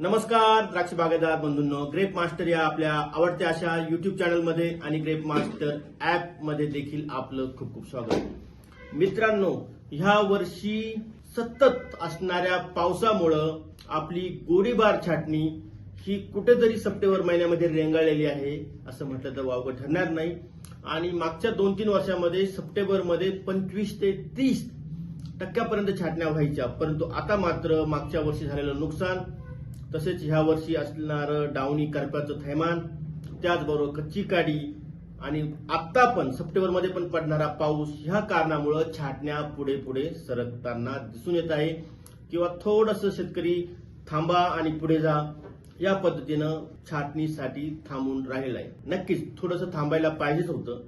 नमस्कार द्राक्ष बागायतदार बंधूंनो. ग्रेप मास्टर या आपल्या आवडत्या अशा युट्यूब चॅनलमध्ये आणि ग्रेप मास्टर ऍपमध्ये देखील आपलं खूप खूप स्वागत. मित्रांनो ह्या वर्षी सतत असणाऱ्या पावसामुळं आपली गोळीबार छाटणी ही कुठेतरी सप्टेंबर महिन्यामध्ये रेंगाळलेली आहे असं म्हटलं तर वावगं ठरणार नाही. आणि मागच्या दोन तीन वर्षामध्ये सप्टेंबरमध्ये पंचवीस ते तीस टक्क्यापर्यंत छाटण्या व्हायच्या. परंतु आता मात्र मागच्या वर्षी झालेलं नुकसान तसेच ह्या वर्षी असणारं डावणी करप्याचं थैमान त्याचबरोबर कच्ची काडी आणि आत्ता पण सप्टेंबरमध्ये पण पडणारा पाऊस ह्या कारणामुळं छाटण्या पुढे पुढे सरकताना दिसून येत आहे. किंवा थोडंसं शेतकरी थांबा आणि पुढे जा या पद्धतीनं छाटणीसाठी थांबून राहिलं आहे. नक्कीच थोडंसं थांबायला पाहिजेच होतं.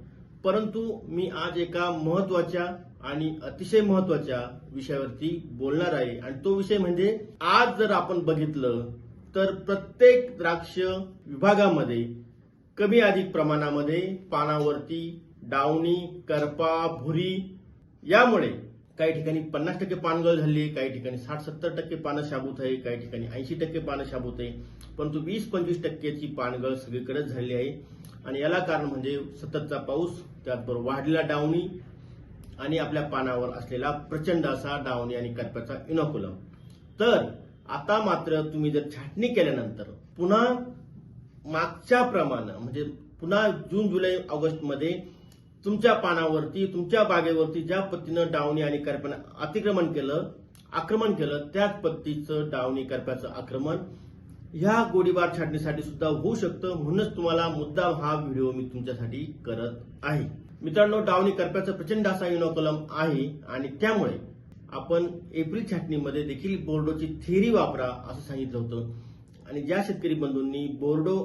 परंतु मी आज एका महत्त्वाच्या आणि अतिशय महत्त्वाच्या विषयावरती बोलणार आहे. आणि तो विषय म्हणजे आज जर आपण बघितलं तर प्रत्येक द्राक्ष विभागामध्ये कमी अधिक प्रमाणामध्ये पानावरती डावणी करपा भुरी यामुळे काही ठिकाणी पन्नास टक्के पानगळ झाली काही ठिकाणी साठ सत्तर टक्के पानं शाबूत आहे काही ठिकाणी ऐंशी टक्के पानं शाबूत आहे. परंतु वीस पंचवीस टक्क्याची पानगळ सगळीकडेच झाली आहे. आणि याला कारण म्हणजे सततचा पाऊस त्याचबरोबर वाढलेला डावणी आणि आपल्या पानावर असलेला प्रचंड असा डावणी आणि करप्याचा इनोकुलम. तर आता मात्र तुम्ही जर छाटणी केल्यानंतर पुन्हा मागच्या प्रमाणे म्हणजे पुन्हा जून जुलै ऑगस्टमध्ये तुमच्या पानावरती तुमच्या बागेवरती ज्या पद्धतीनं डावणी आणि करप्यानं अतिक्रमण केलं आक्रमण केलं त्याच पद्धतीचं डावणी करप्याचं आक्रमण ह्या गोळीबार छाटणीसाठी सुद्धा होऊ शकतं म्हणूनच तुम्हाला मुद्दाम हा व्हिडिओ मी तुमच्यासाठी करत आहे. मित्रांनो डावणी करप्याचा प्रचंड असा युनोकलम आहे आणि त्यामुळे आपण एप्रिल छाटणीमध्ये देखील बोर्डोची थेरी वापरा असं सांगितलं होतं. आणि ज्या शेतकरी बंधूंनी बोर्डो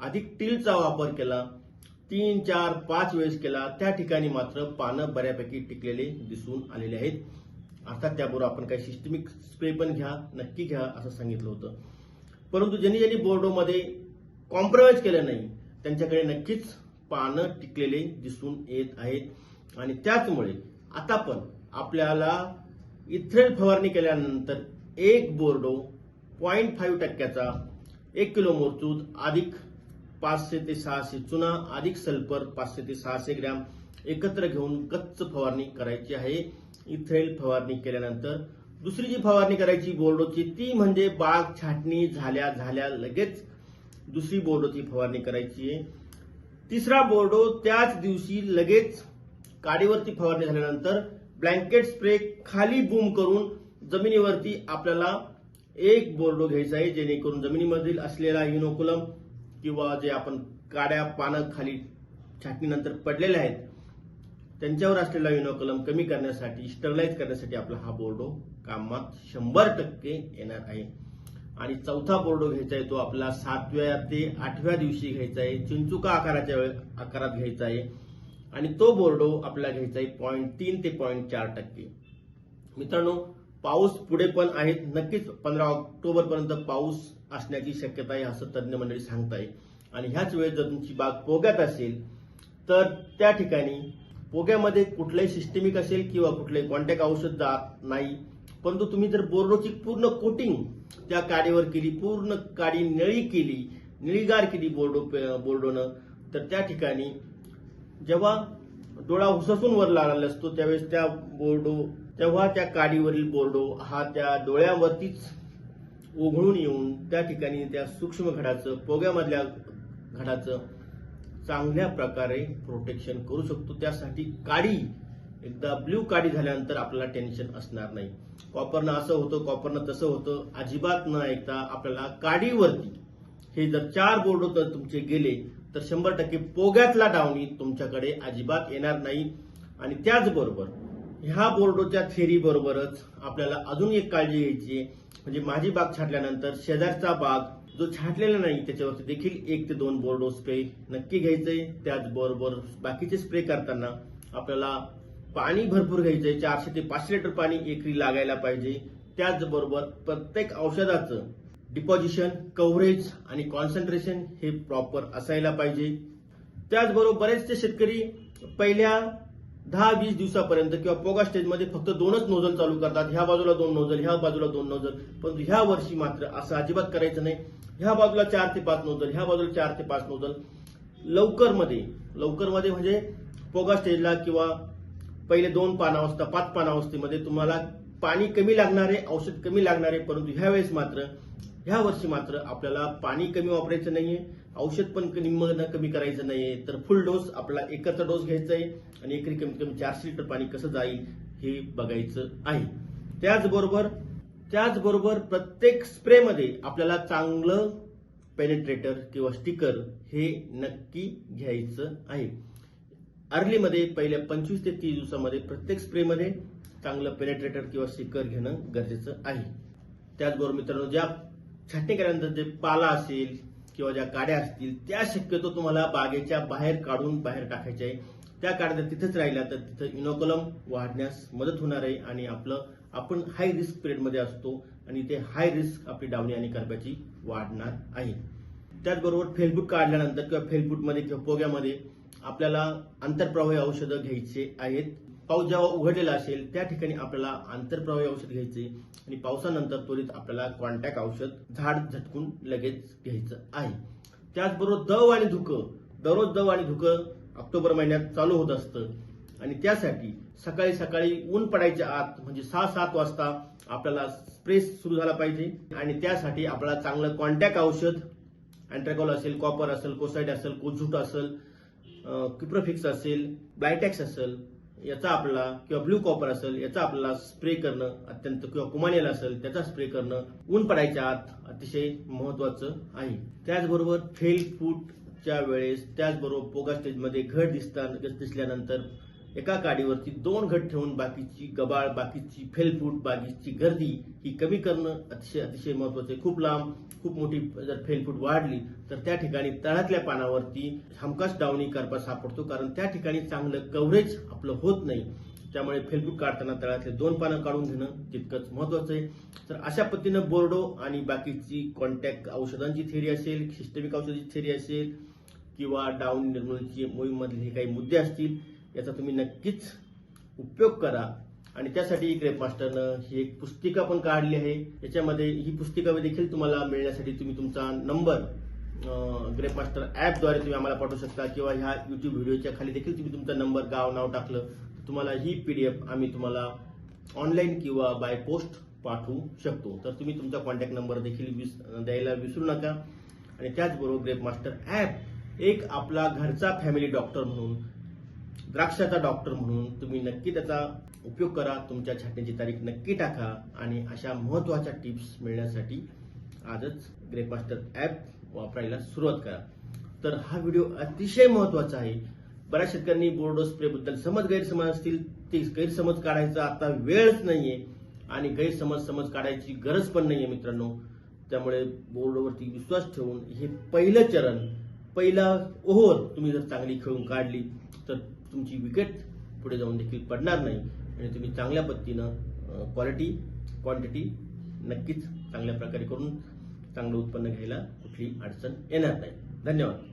अधिक टिलचा वापर केला तीन चार पाच वेळेस केला त्या ठिकाणी मात्र पानं बऱ्यापैकी टिकलेले दिसून आलेले आहेत. अर्थात त्याबरोबर आपण काही सिस्टमिक स्प्रे पण घ्या नक्की घ्या असं सांगितलं होतं. परंतु ज्यांनी ज्यांनी बोर्डोमध्ये कॉम्प्रोमाइज केलं नाही त्यांच्याकडे नक्कीच पानं टिकलेले दिसून येत आहेत. आणि त्याचमुळे आता पण आपल्याला इथ्रेल फवारणी केल्यानंतर एक बोर्डो पॉईंट फाईव्ह टक्क्याचा एक किलो मोरचूद अधिक पाचशे ते सहाशे चुना अधिक सल्फर पाचशे ते सहाशे ग्रॅम एकत्र घेऊन गच्च फवारणी करायची आहे. इथ्रेल फवारणी केल्यानंतर दुसरी जी फवारणी करायची बोर्डोची ती म्हणजे बाग छाटणी झाल्या झाल्या लगेच दुसरी बोर्डोची फवारणी करायची आहे. तिसरा बोर्डो त्याच दिवशी लगेच काडीवरती फवारणी झाल्यानंतर ब्लँकेट स्प्रे खाली बूम करून जमिनीवरती आपल्याला एक बोर्डो घ्यायचा आहे जेणेकरून जमिनीमधील असलेला इनोकुलम किंवा जे आपण काड्या पानं खाली छाटणीनंतर पडलेले आहेत त्यांच्यावर असलेला इनोकुलम कमी करण्यासाठी स्टरलाइज करण्यासाठी आपला हा बोर्डो कामात शंभर टक्के येणार आहे. आणि चौथा बोर्डो घ्यायचा आहे तो आपला सातव्या ते आठव्या दिवशी घ्यायचा आहे. चिंचुका आकाराच्या वेळ आकारात घ्यायचा आहे. आणि तो बोर्डो आपला घ्यायचा आहे पॉईंट तीन ते पॉईंट चार टक्के. मित्रांनो पाऊस पुढे पण आहे नक्कीच पंधरा ऑक्टोबर पर्यंत पाऊस असण्याची शक्यता आहे असं तज्ज्ञ मंडळी सांगताय. आणि ह्याच वेळेस जर तुमची बाग पोग्यात असेल तर त्या ठिकाणी पोग्यामध्ये कुठलंही सिस्टेमिक असेल किंवा कुठलंही कॉन्टॅक्ट औषध जात नाही. परंतु तुम्ही जर बोर्डोची पूर्ण कोटिंग त्या काडीवर केली पूर्ण काडी निळी केली निळीगार केली बोर्डो बोर्डोनं तर त्या ठिकाणी जेव्हा डोळा हुससून वर लागलेला असतो त्यावेळेस त्या बोर्डो तेव्हा त्या काडीवरील बोर्डो हा त्या डोळ्यावरतीच ओघळून येऊन त्या ठिकाणी त्या सूक्ष्म घडाचं पोग्यामधल्या घडाचं चांगल्या प्रकारे प्रोटेक्शन करू शकतो. त्यासाठी काडी एकदा ब्ल्यू काडी झाल्यानंतर आपल्याला टेन्शन असणार नाही. कॉपरनं असं होतं कॉपरनं तसं होतं. अजिबात न ऐकता आपल्याला काडीवरती हे जर चार बोर्ड जर तुमचे गेले तर शंभर टक्के पोग्यातला डावणी तुमच्याकडे अजिबात येणार नाही. आणि त्याचबरोबर ह्या बोर्डोच्या थेरी बरोबरच आपल्याला अजून एक काळजी घ्यायची म्हणजे माझी बाग छाटल्यानंतर शेजारचा बाग जो छाटलेला नाही त्याच्यावरती देखील एक ते दोन बोर्डो स्प्रे नक्की घ्यायचंय. त्याचबरोबर बाकीचे स्प्रे करताना आपल्याला पाणी भरपूर घ्यायचंय चारशे ते पाचशे लिटर पाणी एकरी लागायला पाहिजे. त्याचबरोबर प्रत्येक औषधाचं डिपॉझिशन कव्हरेज आणि कॉन्सन्ट्रेशन हे प्रॉपर असायला पाहिजे. त्याचबरोबर बरेचसे शेतकरी पहिल्या दहा वीस दिवसापर्यंत किंवा पोगा स्टेजमध्ये फक्त दोनच नोझल चालू करतात. ह्या बाजूला दोन नोझल ह्या बाजूला दोन नोझल परंतु ह्या वर्षी मात्र असं अजिबात करायचं नाही. ह्या बाजूला चार ते पाच नोझल ह्या बाजूला चार ते पाच नोझल लवकरमध्ये लवकरमध्ये म्हणजे पोगा स्टेजला किंवा पहिले दोन पानावस्था पाच पानावस्थेमध्ये तुम्हाला पाणी कमी लागणारे औषध कमी लागणारे परंतु ह्या वेळेस मात्र ह्या वर्षी मात्र आपल्याला पाणी कमी वापरायचं नाहीये औषध पण निम्म कमी करायचं नाहीये तर फुल डोस आपला एकत्र डोस घ्यायचा आहे आणि एकरी कमीत कमी चारशे लिटर पाणी कसं जाईल हे बघायचं आहे. त्याचबरोबर त्याचबरोबर प्रत्येक स्प्रेमध्ये आपल्याला चांगलं पेनिट्रेटर किंवा स्टिकर हे नक्की घ्यायचं आहे. अर्लीमध्ये पहिल्या पंचवीस ते तीस दिवसामध्ये प्रत्येक स्प्रेमध्ये चांगलं पेनेट्रेटर किंवा सिकर घेणं गरजेचं आहे. त्याचबरोबर मित्रांनो ज्या छाटणी केल्यानंतर जे पाला असेल किंवा ज्या काड्या असतील त्या शक्यतो तुम्हाला बागेच्या बाहेर काढून बाहेर टाकायच्या आहे. त्या काड्या जर तिथेच राहिल्या तर तिथं इनोकलम वाढण्यास मदत होणार आहे आणि आपलं आपण हाय रिस्क पिरियडमध्ये असतो आणि ते हाय रिस्क आपली डावणी आणि करप्याची वाढणार आहे. त्याचबरोबर फेसबुक काढल्यानंतर किंवा फेसबुकमध्ये किंवा पोग्यामध्ये आपल्याला आंतरप्रवाही औषधं घ्यायचे आहेत. पाऊस जेव्हा उघडलेला असेल त्या ठिकाणी आपल्याला आंतरप्रवाही औषध घ्यायचे आणि पावसानंतर त्वरित आपल्याला कॉन्टॅक्ट औषध झाड झटकून लगेच घ्यायचं आहे. त्याचबरोबर दव आणि धुकं. दररोज दव आणि धुकं ऑक्टोबर महिन्यात चालू होत असतं. आणि त्यासाठी सकाळी सकाळी ऊन पडायच्या आत म्हणजे सहा सात वाजता आपल्याला स्प्रे सुरू झाला पाहिजे. आणि त्यासाठी आपल्याला चांगलं कॉन्टॅक्ट औषध अँट्रॅकॉल असेल कॉपर असेल कोसाईड असेल कोझूट असेल क्युप्रोफिक्स असेल ब्लायटॅक्स असेल याचा आपला किंवा ब्ल्यू कॉपर असेल याचा आपल्याला स्प्रे करणं अत्यंत किंवा कुमानेल असेल त्याचा स्प्रे करणं ऊन पडायच्या आत अतिशय महत्वाचं आहे. त्याचबरोबर फेल फूटच्या वेळेस त्याचबरोबर पोगा स्टेजमध्ये घट दिसता दिसल्यानंतर एका गाडीवरती दोन घट ठेवून बाकीची गबाळ बाकीची फेलफूट बाकीची गर्दी ही कमी करणं अतिशय अतिशय महत्वाचं आहे. खूप लांब खूप मोठी जर फेलफूट वाढली तर त्या ठिकाणी तळातल्या पानावरती हमखास डावणी करपा सापडतो कारण त्या ठिकाणी चांगलं कव्हरेज आपलं होत नाही. त्यामुळे फेलफूट काढताना तळातले दोन पानं काढून घेणं तितकंच महत्वाचं आहे. तर अशा पद्धतीनं बोर्डो आणि बाकीची कॉन्टॅक्ट औषधांची थेरी असेल सिस्टमिक औषधाची थेरी असेल किंवा डाऊन निर्मूलनची मोहीममधले हे काही मुद्दे असतील याचा तुम्ही नक्कीच उपयोग करा. आणि त्यासाठी ग्रेप मास्टरनं ही एक पुस्तिका पण काढली आहे. याच्यामध्ये ही पुस्तिका देखील तुम्हाला मिळण्यासाठी तुम्ही तुमचा नंबर ग्रेप मास्टर ॲपद्वारे तुम्ही आम्हाला पाठवू शकता किंवा ह्या युट्यूब व्हिडिओच्या खाली देखील तुम्ही तुमचा नंबर गाव नाव टाकलं तर तुम्हाला ही पीडीएफ आम्ही तुम्हाला ऑनलाईन किंवा बाय पोस्ट पाठवू शकतो. तर तुम्ही तुमचा कॉन्टॅक्ट नंबर देखील विस द्यायला विसरू नका. आणि त्याचबरोबर ग्रेप मास्टर ॲप एक आपला घरचा फॅमिली डॉक्टर म्हणून द्राक्षाचा डॉक्टर म्हणून तुम्ही नक्की त्याचा उपयोग करा. तुमच्या छाटणीची तारीख नक्की टाका. आणि अशा महत्त्वाच्या टिप्स मिळण्यासाठी आजच ग्रेपमास्टर ॲप वापरायला सुरुवात करा. तर हा व्हिडिओ अतिशय महत्त्वाचा आहे. बऱ्याच शेतकऱ्यांनी बोर्डो स्प्रेबद्दल समज गैरसमज असतील ते गैरसमज काढायचा आता वेळच नाहीये. आणि गैरसमज समज काढायची गरज पण नाहीये मित्रांनो. त्यामुळे बोर्डवरती विश्वास ठेवून हे पहिलं चरण पहिला ओव्हर तुम्ही जर चांगली खेळून काढली तर तुमची विकेट पुढे जाऊन देखील पडणार नाही. आणि तुम्ही चांगल्या पद्धतीनं क्वालिटी क्वांटिटी नक्कीच चांगल्या प्रकारे करून चांगलं उत्पन्न घ्यायला कुठली अडचण येणार नाही. धन्यवाद.